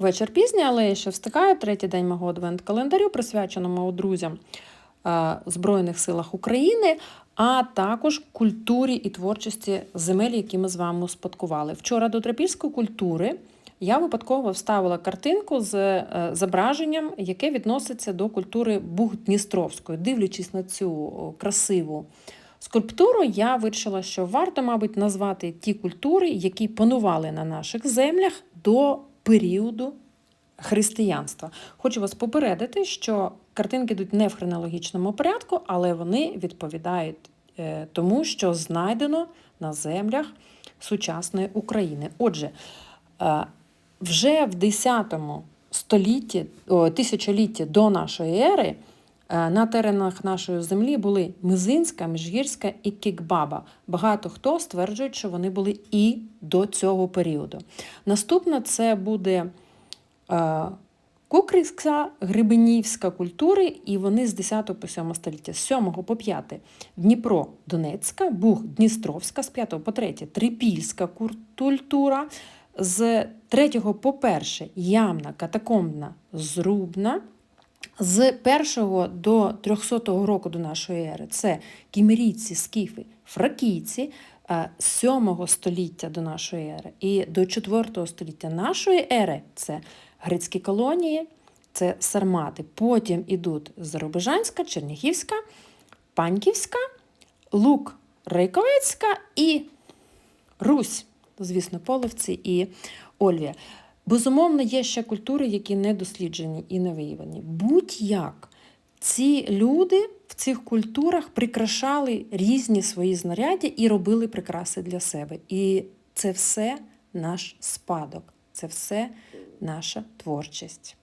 Вечір пізній, але ще встигаю. Третій день мого адвент-календарю, присвяченому друзям е, Збройних силах України, а також культурі і творчості земель, які ми з вами успадкували. Вчора до трапільської культури я випадково вставила картинку з е, зображенням, яке відноситься до культури Бугдністровської. Дивлячись на цю красиву скульптуру, я вирішила, що варто, мабуть, назвати ті культури, які панували на наших землях до періоду християнства. Хочу вас попередити, що картинки йдуть не в хронологічному порядку, але вони відповідають е, тому, що знайдено на землях сучасної України. Отже, е, вже в 10 столітті, о, тисячолітті до нашої ери на теренах нашої землі були Мизинська, Міжгірська і Кікбаба. Багато хто стверджують, що вони були і до цього періоду. Наступна це буде е, Кукрівська, Грибенівська культури, і вони з 10 по 7 століття, з 7 по 5 Дніпро, Донецька, Буг, Дністровська, з 5 по 3 Трипільська культура, з 3 по 1 Ямна, Катакомбна, Зрубна, з 1 до 300 року до нашої ери це кімерійці, скіфи, фракійці, е, з 7 століття до нашої ери і до 4 століття нашої ери це грецькі колонії, це сармати. Потім ідуть Зарубежанська, Чернігівська, Паньківська, Лук Рейковецька і Русь, звісно, Половці і Ольвія. Безумовно, є ще культури, які не досліджені і не виявлені. Будь-як ці люди в цих культурах прикрашали різні свої знаряддя і робили прикраси для себе. І це все наш спадок, це все наша творчість.